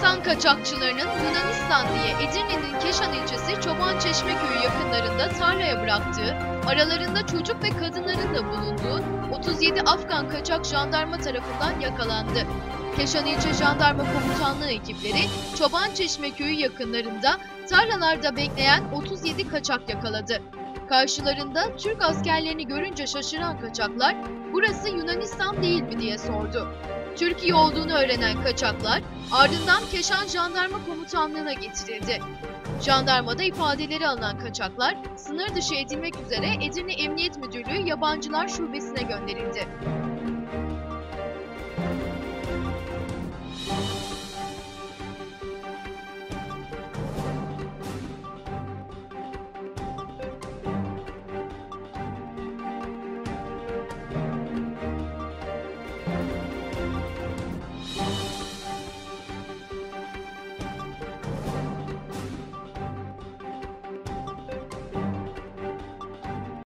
İnsan kaçakçılarının Yunanistan diye Edirne'nin Keşan ilçesi Çobançeşme köyü yakınlarında tarlaya bıraktığı, aralarında çocuk ve kadınların da bulunduğu 37 Afgan kaçak jandarma tarafından yakalandı. Keşan İlçe Jandarma Komutanlığı ekipleri Çobançeşme köyü yakınlarında tarlalarda bekleyen 37 kaçak yakaladı. Karşılarında Türk askerlerini görünce şaşıran kaçaklar burası Yunanistan değil mi diye sordu. Türkiye olduğunu öğrenen kaçaklar ardından Keşan Jandarma Komutanlığı'na getirildi. Jandarmada ifadeleri alınan kaçaklar sınır dışı edilmek üzere Edirne Emniyet Müdürlüğü Yabancılar Şubesi'ne gönderildi.